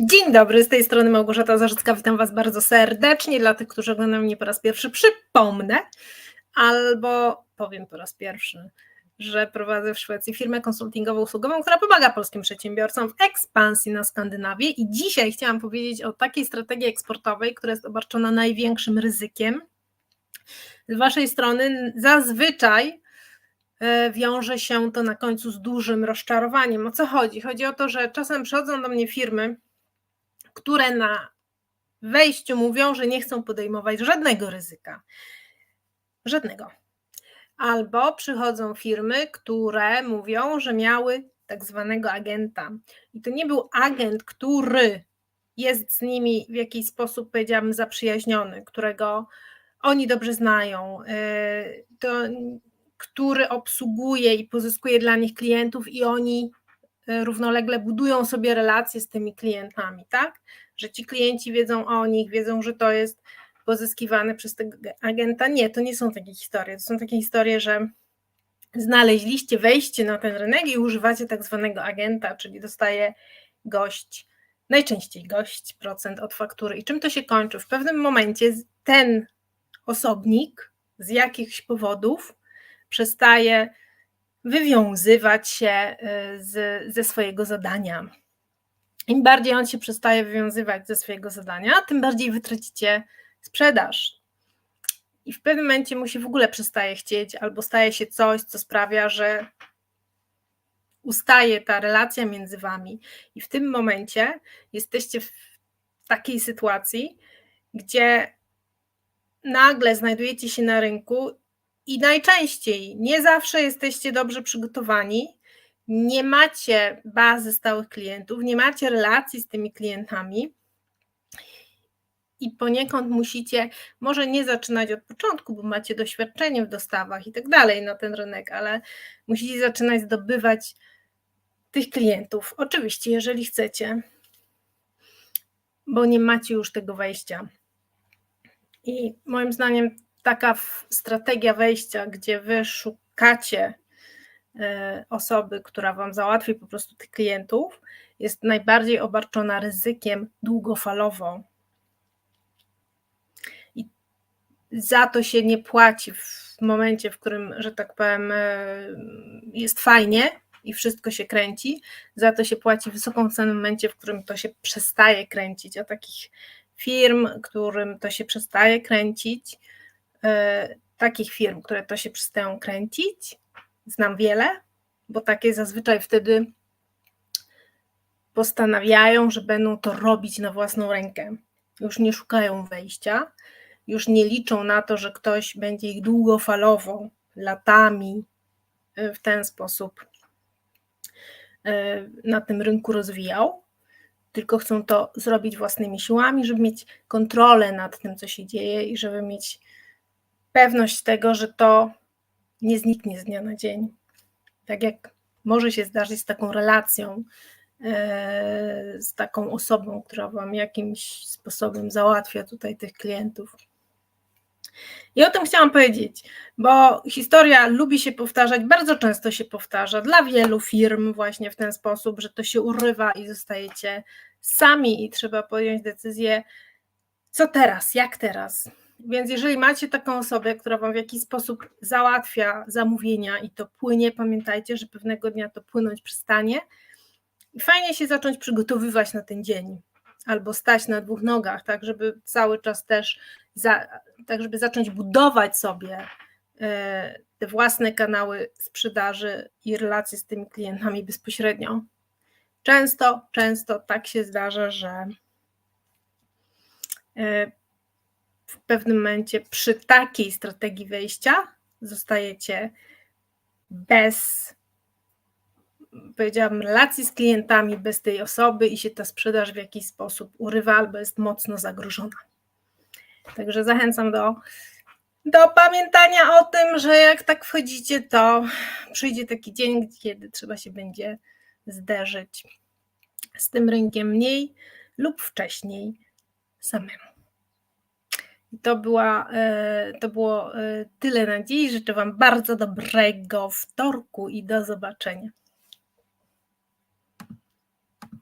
Dzień dobry, z tej strony Małgorzata Zarzycka, witam Was bardzo serdecznie. Dla tych, którzy oglądają mnie po raz pierwszy, przypomnę, albo powiem po raz pierwszy, że prowadzę w Szwecji firmę konsultingowo-usługową, która pomaga polskim przedsiębiorcom w ekspansji na Skandynawię. I dzisiaj chciałam powiedzieć o takiej strategii eksportowej, która jest obarczona największym ryzykiem. Z Waszej strony zazwyczaj e, wiąże się to na końcu z dużym rozczarowaniem. O co chodzi? Chodzi o to, że czasem przychodzą do mnie firmy, które na wejściu mówią, że nie chcą podejmować żadnego ryzyka. Żadnego. Albo przychodzą firmy, które mówią, że miały tak zwanego agenta. I to nie był agent, który jest z nimi w jakiś sposób, powiedziałabym, zaprzyjaźniony, którego oni dobrze znają, yy, to, który obsługuje i pozyskuje dla nich klientów, i oni równolegle budują sobie relacje z tymi klientami, tak? Że ci klienci wiedzą o nich, wiedzą, że to jest pozyskiwane przez tego agenta. Nie, to nie są takie historie. To są takie historie, że znaleźliście wejście na ten rynek i używacie tak zwanego agenta, czyli dostaje gość, najczęściej gość, procent od faktury. I czym to się kończy? W pewnym momencie ten osobnik z jakichś powodów przestaje wywiązywać się y, z, ze swojego zadania. Im bardziej on się przestaje wywiązywać ze swojego zadania, tym bardziej wytracicie sprzedaż. I w pewnym momencie mu się w ogóle przestaje chcieć, albo staje się coś, co sprawia, że ustaje ta relacja między wami. I w tym momencie jesteście w takiej sytuacji, gdzie nagle znajdujecie się na rynku i najczęściej nie zawsze jesteście dobrze przygotowani, nie macie bazy stałych klientów, nie macie relacji z tymi klientami i poniekąd musicie może nie zaczynać od początku, bo macie doświadczenie w dostawach i tak dalej na ten rynek, ale musicie zaczynać zdobywać tych klientów. Oczywiście, jeżeli chcecie, bo nie macie już tego wejścia. I moim zdaniem taka strategia wejścia, gdzie wy szukacie e, osoby, która wam załatwi po prostu tych klientów, jest najbardziej obarczona ryzykiem długofalowo. I za to się nie płaci w momencie, w którym, że tak powiem, e, jest fajnie i wszystko się kręci. Za to się płaci wysoką cenę w momencie, w którym to się przestaje kręcić. A takich firm, którym to się przestaje kręcić, takich firm, które to się przestają kręcić, znam wiele, bo takie zazwyczaj wtedy postanawiają, że będą to robić na własną rękę. Już nie szukają wejścia, już nie liczą na to, że ktoś będzie ich długofalowo, latami e, w ten sposób e, na tym rynku rozwijał, tylko chcą to zrobić własnymi siłami, żeby mieć kontrolę nad tym, co się dzieje i żeby mieć pewność tego, że to nie zniknie z dnia na dzień. Tak jak może się zdarzyć z taką relacją, e, z taką osobą, która Wam jakimś sposobem załatwia tutaj tych klientów. I o tym chciałam powiedzieć, bo historia lubi się powtarzać, bardzo często się powtarza dla wielu firm właśnie w ten sposób, że to się urywa i zostajecie sami i trzeba podjąć decyzję, co teraz, jak teraz. Więc jeżeli macie taką osobę, która wam w jakiś sposób załatwia zamówienia i to płynie, pamiętajcie, że pewnego dnia to płynąć przestanie. I fajnie się zacząć przygotowywać na ten dzień albo stać na dwóch nogach, tak żeby cały czas też za, tak żeby zacząć budować sobie e, te własne kanały sprzedaży i relacje z tymi klientami bezpośrednio. Często, często tak się zdarza, że e, w pewnym momencie przy takiej strategii wejścia zostajecie bez, powiedziałabym, relacji z klientami, bez tej osoby i się ta sprzedaż w jakiś sposób urywa albo jest mocno zagrożona. Także zachęcam do, do pamiętania o tym, że jak tak wchodzicie, to przyjdzie taki dzień, kiedy trzeba się będzie zderzyć z tym rynkiem mniej lub wcześniej samemu. To, była, e, to było e, tyle na dziś. Życzę Wam bardzo dobrego wtorku i do zobaczenia.